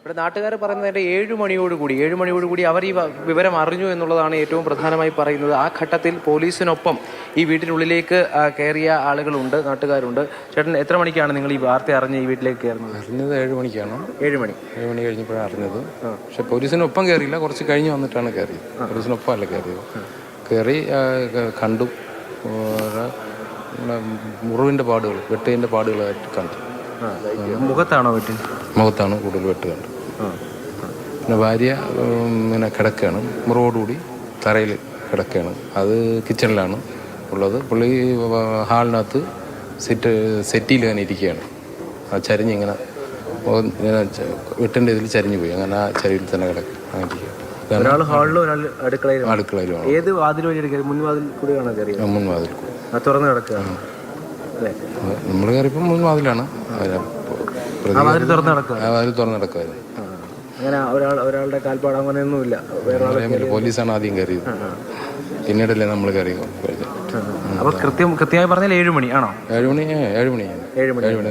ഇവിടെ നാട്ടുകാർ പറയുന്നതിന്റെ ഏഴു മണിയോടുകൂടി ഏഴു മണിയോടുകൂടി അവർ ഈ വിവരം അറിഞ്ഞു എന്നുള്ളതാണ് ഏറ്റവും പ്രധാനമായി പറയുന്നത്. ആ ഘട്ടത്തിൽ പോലീസിനൊപ്പം ഈ വീട്ടിനുള്ളിലേക്ക് കയറിയ ആളുകളുണ്ട് നാട്ടുകാരുണ്ട്. ചേട്ടൻ എത്ര മണിക്കാണ് നിങ്ങൾ ഈ വാർത്ത അറിഞ്ഞ് ഈ വീട്ടിലേക്ക് കയറുന്നത്? അറിഞ്ഞത് ഏഴ് മണിക്കാണ്. ഏഴ് മണി. ഏഴ് മണി കഴിഞ്ഞപ്പോഴാണ് അറിഞ്ഞത്. പക്ഷേ പോലീസിനൊപ്പം കയറിയില്ല. കുറച്ച് കഴിഞ്ഞ് വന്നിട്ടാണ് കയറിയത്. പോലീസിനൊപ്പം അല്ല കയറിയത്. കയറി കണ്ടു. മുറിവിന്റെ പാടുകൾ വെട്ടതിന്റെ പാടുകളായിട്ട് കണ്ടു. മുഖത്താണോ വെട്ടി? മുഖത്താണ് കൂടുതൽ വെട്ട് കണ്ടു പിന്നെ ഭാര്യ ഇങ്ങനെ പിന്നെ കിടക്കുകയാണ്. മുറിവോടുകൂടി തറയിൽ കിടക്കുകയാണ്. അത് കിച്ചണിലാണ് ഉള്ളത്. പുള്ളി ഹാളിനകത്ത് സെറ്റ് സെറ്റിയിൽ തന്നെ ഇരിക്കുകയാണ്. ആ ചരിഞ്ഞിങ്ങനെ വെട്ടിന്റെ ഇതിൽ ചരിഞ്ഞു പോയി. അങ്ങനെ ആ ചരിവിൽ തന്നെ കിടക്കും ഒരാൾ ഹാളിലും ഒരാൾ അടുക്കളയിലും. ഏത് വാതിൽ വഴി മുൻവാതിൽ കൂടിയാണോ മുൻവാതിൽ തുറന്ന് കിടക്കുകയാണ് അല്ലേ നമ്മൾ കയറിയപ്പോൾ മുൻവാതിലാണ് വാതിൽ തുറന്ന് കിടക്കുമായിരുന്നു അങ്ങനെ ഒരാൾ ഒരാളുടെ കാൽപ്പാട് അങ്ങനെയൊന്നുമില്ല. പോലീസാണ് ആദ്യം കയറിയത്. പിന്നീടല്ലേ നമ്മൾ കയറി അപ്പൊ കൃത്യം കൃത്യമായി പറഞ്ഞാൽ ഏഴ് മണി ആണോ? ഏഴ് മണി ഏഴ് മണി. ഏഴ് മണി. ഏഴ് മണി.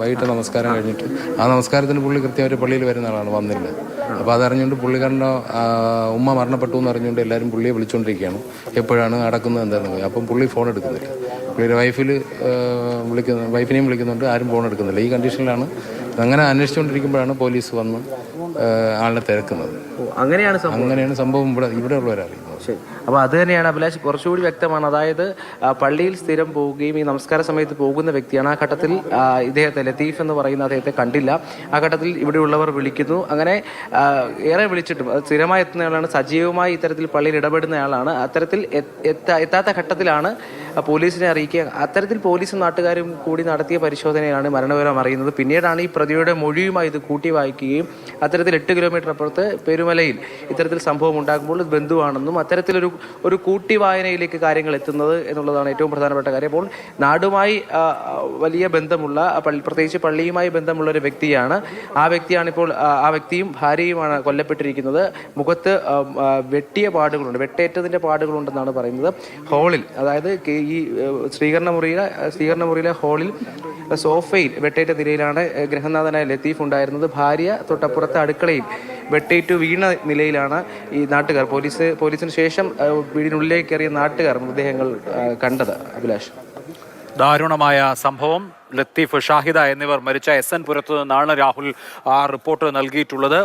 വൈകിട്ട് നമസ്കാരം കഴിഞ്ഞിട്ട്. ആ നമസ്കാരത്തിന് പുള്ളി കൃത്യമായിട്ട് പള്ളിയിൽ വരുന്ന ആളാണ് വന്നില്ല. അപ്പോൾ അതറിഞ്ഞുകൊണ്ട് പുള്ളിക്കാരന്റെ ഉമ്മ മരണപ്പെട്ടു എന്ന് അറിഞ്ഞുകൊണ്ട് എല്ലാവരും പുള്ളിയെ വിളിച്ചുകൊണ്ടിരിക്കുകയാണ് എപ്പോഴാണ് അടക്കുന്നത് എന്താണെന്ന് അപ്പം പുള്ളി ഫോൺ എടുക്കുന്നില്ല. പുള്ളിയുടെ വൈഫിൽ വിളിക്കുന്ന വൈഫിനെയും വിളിക്കുന്നുണ്ട് ആരും ഫോൺ എടുക്കുന്നില്ല. ഈ കണ്ടീഷനിലാണ് അങ്ങനെ അന്വേഷിച്ചുകൊണ്ടിരിക്കുമ്പോഴാണ് പോലീസ് വന്ന് ആളിനെ തിരക്കുന്നത്. അങ്ങനെയാണ് സംഭവം. അങ്ങനെയാണ് സംഭവം ഇവിടെ ഇവിടെ ഉള്ളവരറിയുന്നത് ശരി. അപ്പൊ അത് തന്നെയാണ് അഭിലാഷ് കുറച്ചുകൂടി വ്യക്തമാണ്. അതായത് പള്ളിയിൽ സ്ഥിരം പോവുകയും ഈ നമസ്കാര സമയത്ത് പോകുന്ന വ്യക്തിയാണ്. ആ ഘട്ടത്തിൽ ഇദ്ദേഹത്തെ ലത്തീഫ് എന്ന് പറയുന്ന അദ്ദേഹത്തെ കണ്ടില്ല. ആ ഘട്ടത്തിൽ ഇവിടെയുള്ളവർ വിളിക്കുന്നു. അങ്ങനെ ഏറെ വിളിച്ചിട്ടും സ്ഥിരമായി എത്തുന്നയാളാണ് സജീവമായി ഇത്തരത്തിൽ പള്ളിയിൽ ഇടപെടുന്നയാളാണ് അത്തരത്തിൽ എത്ത്- എത്ത- എത്താത്ത ഘട്ടത്തിലാണ് പോലീസിനെ അറിയിക്കുക. അത്തരത്തിൽ പോലീസും നാട്ടുകാരും കൂടി നടത്തിയ പരിശോധനയാണ് മരണവിവരം അറിയുന്നത്. പിന്നീടാണ് ഈ പ്രതിയുടെ മൊഴിയുമായി ഇത് കൂട്ടി വായിക്കുകയും അത്തരത്തിൽ എട്ട് കിലോമീറ്റർ അപ്പുറത്ത് പെരുമലയിൽ ഇത്തരത്തിൽ സംഭവം ഉണ്ടാകുമ്പോൾ ബന്ധുവാണെന്നും അത്തരത്തിലൊരു ഒരു കൂട്ടി വായനയിലേക്ക് കാര്യങ്ങൾ എത്തുന്നത് എന്നുള്ളതാണ് ഏറ്റവും പ്രധാനപ്പെട്ട കാര്യം. അപ്പോൾ നാടുമായി വലിയ ബന്ധമുള്ള പള്ളി പ്രത്യേകിച്ച് പള്ളിയുമായി ബന്ധമുള്ള ഒരു വ്യക്തിയാണ്. ആ വ്യക്തിയാണിപ്പോൾ ആ, വ്യക്തിയും ഭാര്യയുമാണ് കൊല്ലപ്പെട്ടിരിക്കുന്നത്. മുഖത്ത് വെട്ടിയ പാടുകളുണ്ട് വെട്ടേറ്റതിന്റെ പാടുകളുണ്ടെന്നാണ് പറയുന്നത്. ഹോളിൽ അതായത് ഈ ശ്രീകരണ മുറിയിലെ സ്വീകരണ മുറിയിലെ ഹാളിൽ സോഫയിൽ വെട്ടേറ്റ നിലയിലാണ് ഗ്രഹനാഥനായ ലത്തീഫ് ഉണ്ടായിരുന്നത്. ഭാര്യ തൊട്ടപ്പുറത്തെ അടുക്കളയിൽ വെട്ടേറ്റു വീണ നിലയിലാണ് ഈ നാട്ടുകാർ. പോലീസ് പോലീസിന് ശേഷം വീടിനുള്ളിലേക്ക് കയറിയ നാട്ടുകാർ മൃതദേഹങ്ങൾ കണ്ടത്. അഭിലാഷ്. ദാരുണമായ സംഭവം. ലത്തീഫ് ഷാഹിദ എന്നിവർ മരിച്ച എസ് എൻ പുരത്തു നിന്നാണ് രാഹുൽ ആ റിപ്പോർട്ട് നൽകിയിട്ടുള്ളത്.